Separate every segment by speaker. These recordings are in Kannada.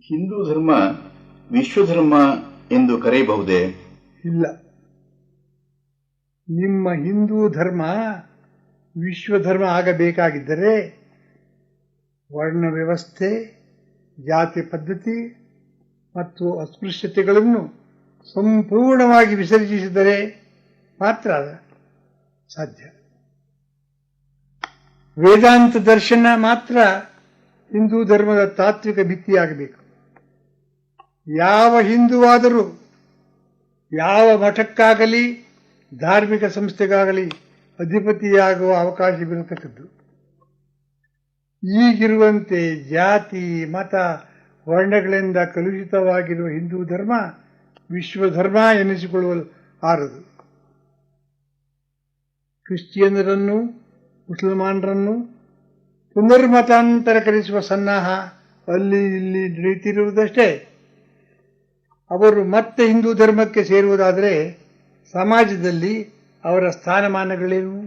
Speaker 1: ಹಿಂದೂ ಧರ್ಮ ವಿಶ್ವಧರ್ಮ ಎಂದು ಕರೆಯಬಹುದೇ?
Speaker 2: ಇಲ್ಲ. ನಿಮ್ಮ ಹಿಂದೂ ಧರ್ಮ ವಿಶ್ವಧರ್ಮ ಆಗಬೇಕಾಗಿದ್ದರೆ ವರ್ಣ ವ್ಯವಸ್ಥೆ, ಜಾತಿ ಪದ್ಧತಿ ಮತ್ತು ಅಸ್ಪೃಶ್ಯತೆಗಳನ್ನು ಸಂಪೂರ್ಣವಾಗಿ ವಿಸರ್ಜಿಸಿದರೆ ಮಾತ್ರ ಸಾಧ್ಯ. ವೇದಾಂತ ದರ್ಶನ ಮಾತ್ರ ಹಿಂದೂ ಧರ್ಮದ ತಾತ್ವಿಕ ಭಿತ್ತಿಯಾಗಬೇಕು. ಯಾವ ಹಿಂದುವಾದರೂ ಯಾವ ಮಠಕ್ಕಾಗಲಿ, ಧಾರ್ಮಿಕ ಸಂಸ್ಥೆಗಾಗಲಿ ಅಧಿಪತಿಯಾಗುವ ಅವಕಾಶವಿರತಕ್ಕದ್ದು ಈಗಿರುವಂತೆ ಜಾತಿ, ಮತ, ವರ್ಣಗಳಿಂದ ಕಲುಷಿತವಾಗಿರುವ ಹಿಂದೂ ಧರ್ಮ ವಿಶ್ವಧರ್ಮ ಎನಿಸಿಕೊಳ್ಳುವ ಆರದು. ಕ್ರಿಶ್ಚಿಯನ್ನರನ್ನು ಮುಸಲ್ಮಾನರನ್ನು ಪುನರ್ಮತಾಂತರಕರಿಸುವ ಸನ್ನಾಹ ಅಲ್ಲಿ ಇಲ್ಲಿ ನಡೆಯುತ್ತಿರುವುದಷ್ಟೇ. ಅವರು ಮತ್ತೆ ಹಿಂದೂ ಧರ್ಮಕ್ಕೆ ಸೇರುವುದಾದರೆ ಸಮಾಜದಲ್ಲಿ ಅವರ ಸ್ಥಾನಮಾನಗಳೇನು?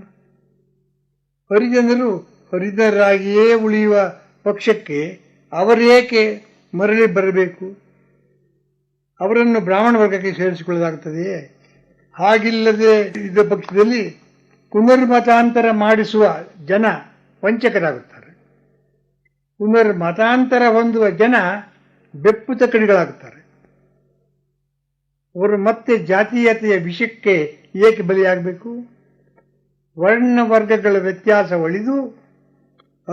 Speaker 2: ಹರಿಜನರು ಹರಿಜನರಾಗಿಯೇ ಉಳಿಯುವ ಪಕ್ಷಕ್ಕೆ ಅವರೇಕೆ ಮರಳಿ ಬರಬೇಕು? ಅವರನ್ನು ಬ್ರಾಹ್ಮಣ ವರ್ಗಕ್ಕೆ ಸೇರಿಸಿಕೊಳ್ಳಲಾಗುತ್ತದೆಯೇ ಹಾಗಿಲ್ಲದೆ ಇದ್ದ ಪಕ್ಷದಲ್ಲಿ ಪುನರ್ಮತಾಂತರ ಮಾಡಿಸುವ ಜನ ವಂಚಕರಾಗುತ್ತಾರೆ. ಪುನರ್ಮತಾಂತರ ಹೊಂದುವ ಜನ ಬೆಪ್ಪು ತಕ್ಕಡಿಗಳಾಗುತ್ತಾರೆ ಅವರು ಮತ್ತೆ ಜಾತೀಯತೆಯ ವಿಷಕ್ಕೆ ಏಕೆ ಬಲಿಯಾಗಬೇಕು? ವರ್ಣ ವರ್ಗಗಳ ವ್ಯತ್ಯಾಸ ಒಳಿದು,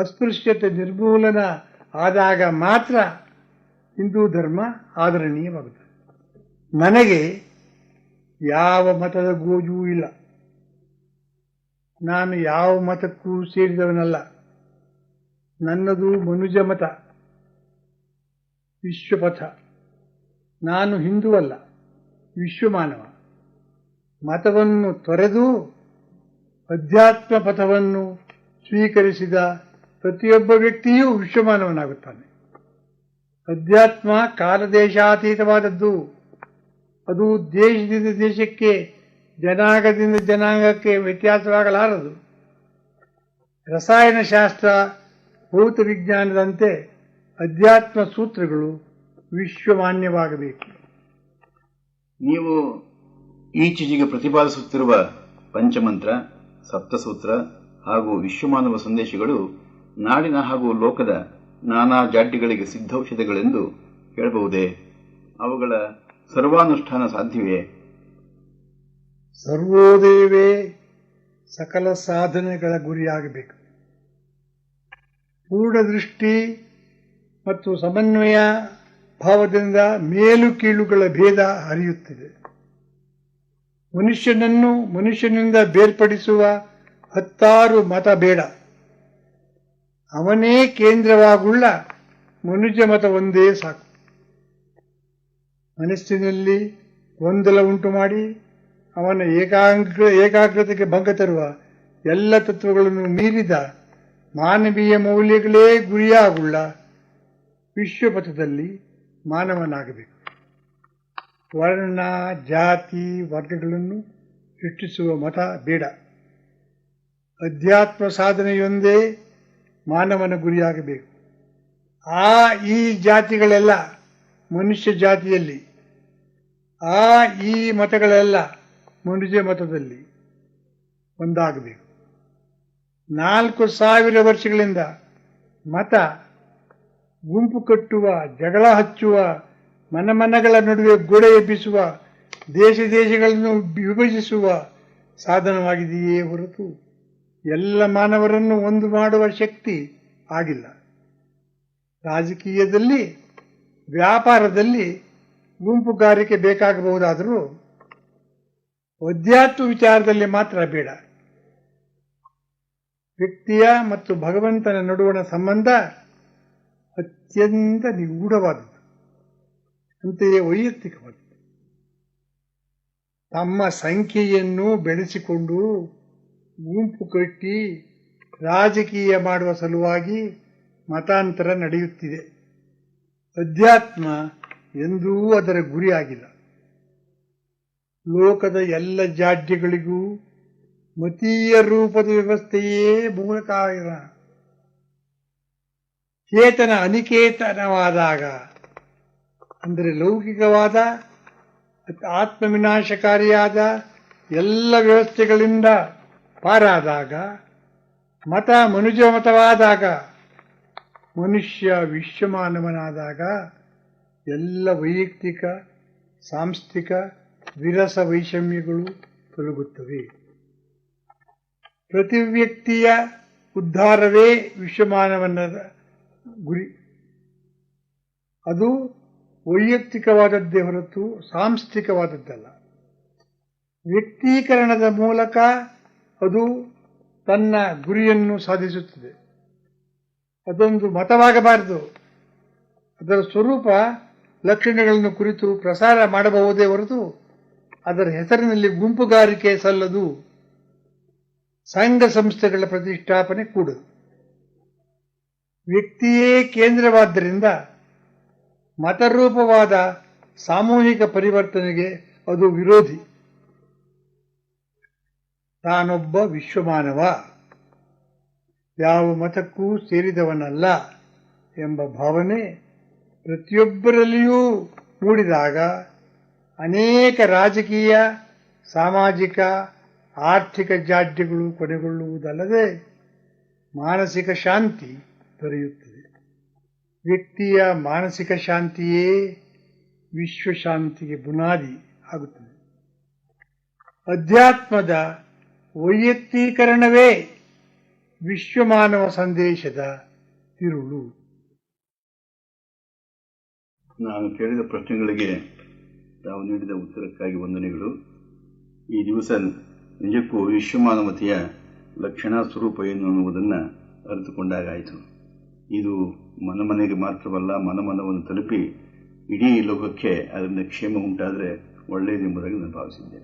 Speaker 2: ಅಸ್ಪೃಶ್ಯತೆ ನಿರ್ಮೂಲನ ಆದಾಗ ಮಾತ್ರ ಹಿಂದೂ ಧರ್ಮ ಆದರಣೀಯವಾಗುತ್ತದೆ. ನನಗೆ ಯಾವ ಮತದ ಗೋಜೂ ಇಲ್ಲ. ನಾನು ಯಾವ ಮತಕ್ಕೂ ಸೇರಿದವನಲ್ಲ. ನನ್ನದು ಮನುಜ ಮತ, ವಿಶ್ವಪಥ. ನಾನು ಹಿಂದುವಲ್ಲ ವಿಶ್ವಮಾನವ. ಮತವನ್ನು ತೊರೆದು ಅಧ್ಯಾತ್ಮ ಪಥವನ್ನು ಸ್ವೀಕರಿಸಿದ ಪ್ರತಿಯೊಬ್ಬ ವ್ಯಕ್ತಿಯೂ ವಿಶ್ವಮಾನವನಾಗುತ್ತಾನೆ. ಅಧ್ಯಾತ್ಮ ಕಾಲದೇಶಾತೀತವಾದದ್ದು. ಅದು ದೇಶದಿಂದ ದೇಶಕ್ಕೆ, ಜನಾಂಗದಿಂದ ಜನಾಂಗಕ್ಕೆ ವ್ಯತ್ಯಾಸವಾಗಲಾರದು. ರಸಾಯನಶಾಸ್ತ್ರ ಭೌತ ವಿಜ್ಞಾನದಂತೆ ಅಧ್ಯಾತ್ಮ ಸೂತ್ರಗಳು ವಿಶ್ವಮಾನ್ಯವಾಗಬೇಕು.
Speaker 1: ನೀವು ಈಚೆಗೆ ಪ್ರತಿಪಾದಿಸುತ್ತಿರುವ ಪಂಚಮಂತ್ರ, ಸಪ್ತಸೂತ್ರ ಹಾಗೂ ವಿಶ್ವಮಾನವ ಸಂದೇಶಗಳು ನಾಡಿನ ಹಾಗೂ ಲೋಕದ ನಾನಾ ಜಾಡ್ಯಗಳಿಗೆ ಸಿದ್ಧೌಷಧಗಳೆಂದು ಹೇಳಬಹುದೇ? ಅವುಗಳ ಸರ್ವಾನುಷ್ಠಾನ ಸಾಧ್ಯವೇ?
Speaker 2: ಸರ್ವೋದಯವೇ ಸಕಲ ಸಾಧನೆಗಳ ಗುರಿಯಾಗಬೇಕು. ಪೂರ್ಣ ದೃಷ್ಟಿ ಮತ್ತು ಸಮನ್ವಯ ಭಾವದಿಂದ ಮೇಲು ಕೀಳುಗಳ ಭೇದ ಹರಿಯುತ್ತಿದೆ. ಮನುಷ್ಯನನ್ನು ಮನುಷ್ಯನಿಂದ ಬೇರ್ಪಡಿಸುವ ಹತ್ತಾರು ಮತ ಬೇಡ. ಅವನೇ ಕೇಂದ್ರವಾಗುಳ್ಳ ಮನುಜ ಮತ ಒಂದೇ ಸಾಕು. ಮನಸ್ಸಿನಲ್ಲಿ ಗೊಂದಲ ಉಂಟು ಮಾಡಿ ಅವನ ಏಕಾಂಗ್ರ ಏಕಾಗ್ರತೆಗೆ ಭಂಗ ತರುವ ಎಲ್ಲ ತತ್ವಗಳನ್ನು ಮೀರಿದ ಮಾನವೀಯ ಮೌಲ್ಯಗಳೇ ಗುರಿಯಾಗುಳ್ಳ ವಿಶ್ವಪಥದಲ್ಲಿ ಮಾನವನಾಗಬೇಕು. ವರ್ಣ, ಜಾತಿ, ವರ್ಗಗಳನ್ನು ಸೃಷ್ಟಿಸುವ ಮತ ಬೇಡ. ಅಧ್ಯಾತ್ಮ ಸಾಧನೆಯೊಂದೇ ಮಾನವನ ಗುರಿಯಾಗಬೇಕು. ಆ ಈ ಜಾತಿಗಳೆಲ್ಲ ಮನುಷ್ಯ ಜಾತಿಯಲ್ಲಿ, ಆ ಈ ಮತಗಳೆಲ್ಲ ಮನುಷ್ಯ ಮತದಲ್ಲಿ ಒಂದಾಗಬೇಕು. ನಾಲ್ಕು ಸಾವಿರ ವರ್ಷಗಳಿಂದ ಮತ ಗುಂಪು ಕಟ್ಟುವ, ಜಗಳ ಹಚ್ಚುವ ಮನಮನಗಳ ನಡುವೆ ಗೋಡೆ ಎಬ್ಬಿಸುವ, ದೇಶ ದೇಶಗಳನ್ನು ವಿಭಜಿಸುವ ಸಾಧನವಾಗಿದೆಯೇ ಹೊರತು ಎಲ್ಲ ಮಾನವರನ್ನು ಒಂದು ಮಾಡುವ ಶಕ್ತಿ ಆಗಿಲ್ಲ. ರಾಜಕೀಯದಲ್ಲಿ, ವ್ಯಾಪಾರದಲ್ಲಿ ಗುಂಪುಗಾರಿಕೆ ಬೇಕಾಗಬಹುದಾದರೂ ಅಧ್ಯಾತ್ಮ ವಿಚಾರದಲ್ಲಿ ಮಾತ್ರ ಬೇಡ. ವ್ಯಕ್ತಿಯ ಮತ್ತು ಭಗವಂತನ ನಡುವಣ ಸಂಬಂಧ ಅತ್ಯಂತ ನಿಗೂಢವಾದದ್ದು. ಅಂತೆಯೇ ವೈಯಕ್ತಿಕವಾದದ್ದು. ತಮ್ಮ ಸಂಖ್ಯೆಯನ್ನು ಬೆಳೆಸಿಕೊಂಡು ಗುಂಪು ಕಟ್ಟಿ ರಾಜಕೀಯ ಮಾಡುವ ಸಲುವಾಗಿ ಮತಾಂತರ ನಡೆಯುತ್ತಿದೆ. ಅಧ್ಯಾತ್ಮ ಎಂದೂ ಅದರ ಗುರಿಯಾಗಿಲ್ಲ ಲೋಕದ ಎಲ್ಲ ಜಾಡ್ಯಗಳಿಗೂ ಮತೀಯ ರೂಪದ ವ್ಯವಸ್ಥೆಯೇ ಮೂಲ ಕಾರಣ ಚೇತನ ಅನಿಕೇತನವಾದಾಗ, ಅಂದರೆ ಲೌಕಿಕವಾದ, ಆತ್ಮವಿನಾಶಕಾರಿಯಾದ ಎಲ್ಲ ವ್ಯವಸ್ಥೆಗಳಿಂದ ಪಾರಾದಾಗ, ಮತ ಮನುಜ ಮತವಾದಾಗ ಮನುಷ್ಯ ವಿಶ್ವಮಾನವನಾದಾಗ, ಎಲ್ಲ ವೈಯಕ್ತಿಕ, ಸಾಂಸ್ಥಿಕ, ವಿರಸ ವೈಷಮ್ಯಗಳು ತೊಲಗುತ್ತವೆ. ಪ್ರತಿ ವ್ಯಕ್ತಿಯ ಉದ್ಧಾರವೇ ವಿಶ್ವಮಾನವನ ಗುರಿ. ಅದು ವೈಯಕ್ತಿಕವಾದದ್ದೇ ಹೊರತು ಸಾಂಸ್ಥಿಕವಾದದ್ದಲ್ಲ. ವ್ಯಕ್ತೀಕರಣದ ಮೂಲಕ ಅದು ತನ್ನ ಗುರಿಯನ್ನು ಸಾಧಿಸುತ್ತದೆ. ಅದೊಂದು ಮತವಾಗಬಾರದು. ಅದರ ಸ್ವರೂಪ ಲಕ್ಷಣಗಳನ್ನು ಕುರಿತು ಪ್ರಸಾರ ಮಾಡಬಹುದೇ ಹೊರತು ಅದರ ಹೆಸರಿನಲ್ಲಿ ಗುಂಪುಗಾರಿಕೆ ಸಲ್ಲದು. ಸಂಘ ಸಂಸ್ಥೆಗಳ ಪ್ರತಿಷ್ಠಾಪನೆ ಕೂಡದು. ವ್ಯಕ್ತಿಯೇ ಕೇಂದ್ರವಾದ್ದರಿಂದ ಮತರೂಪವಾದ ಸಾಮೂಹಿಕ ಪರಿವರ್ತನೆಗೆ ಅದು ವಿರೋಧಿ. ತಾನೊಬ್ಬ ವಿಶ್ವಮಾನವ. ಯಾವ ಮತಕ್ಕೂ ಸೇರಿದವನಲ್ಲ ಎಂಬ ಭಾವನೆ ಪ್ರತಿಯೊಬ್ಬರಲ್ಲಿಯೂ ಮೂಡಿದಾಗ ಅನೇಕ ರಾಜಕೀಯ, ಸಾಮಾಜಿಕ, ಆರ್ಥಿಕ ಜಾಡ್ಯಗಳು ಕೊನೆಗೊಳ್ಳುವುದಲ್ಲದೆ ಮಾನಸಿಕ ಶಾಂತಿ ದೊರೆಯುತ್ತದೆ. ವ್ಯಕ್ತಿಯ ಮಾನಸಿಕ ಶಾಂತಿಯೇ ವಿಶ್ವಶಾಂತಿಗೆ ಬುನಾದಿ ಆಗುತ್ತದೆ. ಅಧ್ಯಾತ್ಮದ ವೈಯಕ್ತೀಕರಣವೇ ವಿಶ್ವಮಾನವ ಸಂದೇಶದ ತಿರುಳು.
Speaker 1: ನಾನು ಕೇಳಿದ ಪ್ರಶ್ನೆಗಳಿಗೆ ತಾವು ನೀಡಿದ ಉತ್ತರಕ್ಕಾಗಿ ವಂದನೆಗಳು. ಈ ದಿವಸ ನಿಜಕ್ಕೂ ವಿಶ್ವಮಾನವತೆಯ ಲಕ್ಷಣ ಸ್ವರೂಪ ಏನು ಅನ್ನುವುದನ್ನು ಅರಿತುಕೊಂಡಾಗಾಯಿತು. ಇದು ಮನಮನೆಗೆ ಮಾತ್ರವಲ್ಲ ಮನಮನವನ್ನು ತಲುಪಿ ಇಡೀ ಲೋಕಕ್ಕೆ ಅದರಿಂದ ಕ್ಷೇಮ ಉಂಟಾದರೆ ಒಳ್ಳೆಯದೆಂಬುದಾಗಿ ನಾನು ಭಾವಿಸಿದ್ದೆ